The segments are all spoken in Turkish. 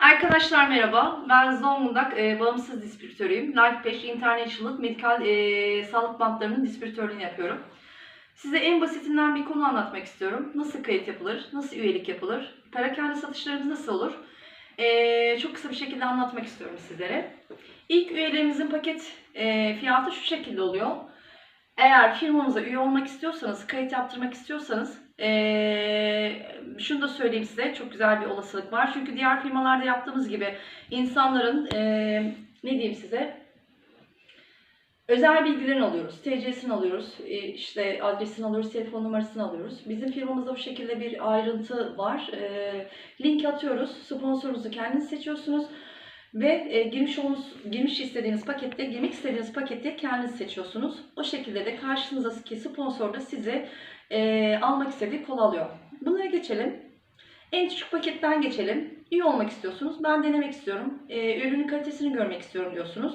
Arkadaşlar merhaba. Ben Zonguldak e, bağımsız distribütörüyüm. Lifepath International Medikal e, sağlık bantlarının distribütörlüğünü yapıyorum. Size en basitinden bir konu anlatmak istiyorum. Nasıl kayıt yapılır? Nasıl üyelik yapılır? Perakende satışlarımız nasıl olur? E, çok kısa bir şekilde anlatmak istiyorum sizlere. İlk üyelerimizin paket e, fiyatı şu şekilde oluyor. Eğer firmamıza üye olmak istiyorsanız, kayıt yaptırmak istiyorsanız eee, şunu da söyleyeyim size çok güzel bir olasılık var. Çünkü diğer firmalarda yaptığımız gibi insanların eee, ne diyeyim size özel bilgilerini alıyoruz. TC'sini alıyoruz, e, işte adresini alıyoruz, telefon numarasını alıyoruz. Bizim firmamızda bu şekilde bir ayrıntı var. Eee, link atıyoruz, sponsorunuzu kendiniz seçiyorsunuz. Ve e, girmiş olduğunuz, girmiş istediğiniz pakette, girmek istediğiniz pakette kendiniz seçiyorsunuz. O şekilde de karşınızdaki sponsor da sizi e, almak istediği kol alıyor. Bunlara geçelim. En küçük paketten geçelim. İyi olmak istiyorsunuz. Ben denemek istiyorum. E, ürünün kalitesini görmek istiyorum diyorsunuz.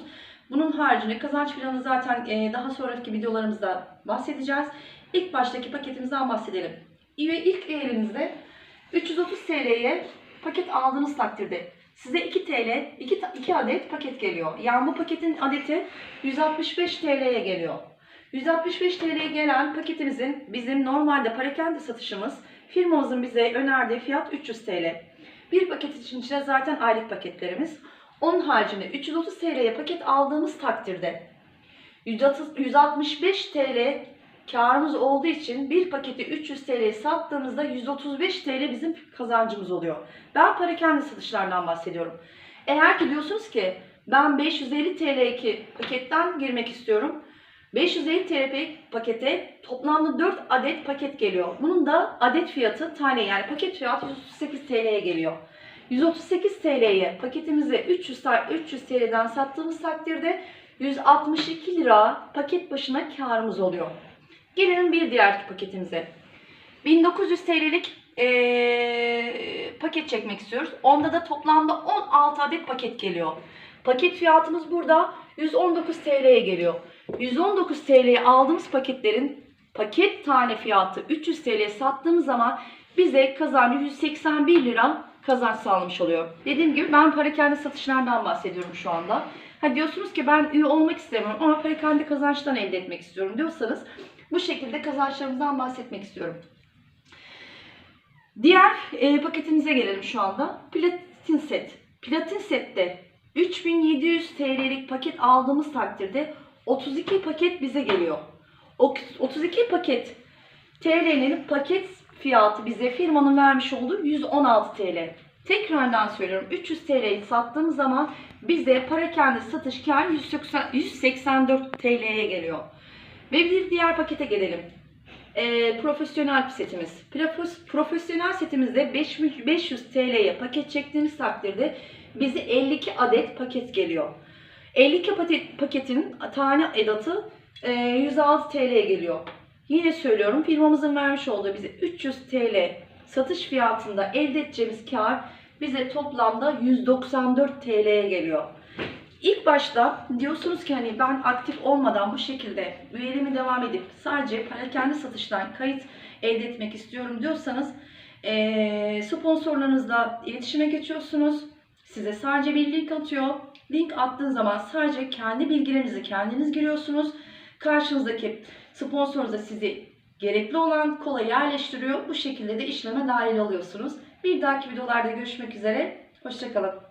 Bunun haricinde kazanç planı zaten e, daha sonraki videolarımızda bahsedeceğiz. İlk baştaki paketimizden bahsedelim. İlk üyeliğinizde 330 TL'ye paket aldığınız takdirde size 2 TL, 2, 2 adet paket geliyor. Yani bu paketin adeti 165 TL'ye geliyor. 165 TL'ye gelen paketimizin bizim normalde parakende satışımız firmamızın bize önerdiği fiyat 300 TL. Bir paket için içinde zaten aylık paketlerimiz. Onun haricinde 330 TL'ye paket aldığımız takdirde 160 165 TL karımız olduğu için bir paketi 300 TL'ye sattığımızda 135 TL bizim kazancımız oluyor. Ben parakende satışlardan bahsediyorum. Eğer ki diyorsunuz ki ben 550 TL'ki paketten girmek istiyorum. 550 TL pakete toplamda 4 adet paket geliyor. Bunun da adet fiyatı tane yani paket fiyatı 138 TL'ye geliyor. 138 TL'ye paketimizi 300, ta- 300 TL'den sattığımız takdirde 162 lira paket başına karımız oluyor. Gelelim bir diğer paketimize. 1900 TL'lik eee, paket çekmek istiyoruz. Onda da toplamda 16 adet paket geliyor. Paket fiyatımız burada 119 TL'ye geliyor. 119 TL'ye aldığımız paketlerin paket tane fiyatı 300 TL'ye sattığımız zaman bize kazancı 181 lira kazanç sağlamış oluyor. Dediğim gibi ben parakende satışlardan bahsediyorum şu anda. Ha diyorsunuz ki ben üye olmak istemiyorum ama parakende kazançtan elde etmek istiyorum diyorsanız bu şekilde kazançlarımızdan bahsetmek istiyorum. Diğer e, paketimize gelelim şu anda. Platin set. Platin sette 3700 TL'lik paket aldığımız takdirde 32 paket bize geliyor. O 32 paket TL'nin paket fiyatı bize firmanın vermiş olduğu 116 TL. Tekrardan söylüyorum 300 TL'yi sattığımız zaman bize parakende satış kar 180 184 TL'ye geliyor. Ve bir diğer pakete gelelim. Ee, profesyonel setimiz. Profes- Profesyonel setimizde 500 500 TL'ye paket çektiğimiz takdirde bize 52 adet paket geliyor. 52 paket, paketin tane edatı e, 106 TL'ye geliyor. Yine söylüyorum firmamızın vermiş olduğu bize 300 TL satış fiyatında elde edeceğimiz kar bize toplamda 194 TL'ye geliyor. İlk başta diyorsunuz ki hani ben aktif olmadan bu şekilde üyeliğimi devam edip sadece perakende satıştan kayıt elde etmek istiyorum diyorsanız sponsorlarınızla iletişime geçiyorsunuz. Size sadece bir link atıyor. Link attığın zaman sadece kendi bilgilerinizi kendiniz giriyorsunuz. Karşınızdaki sponsorunuz da sizi gerekli olan kola yerleştiriyor. Bu şekilde de işleme dahil oluyorsunuz. Bir dahaki videolarda görüşmek üzere. Hoşçakalın.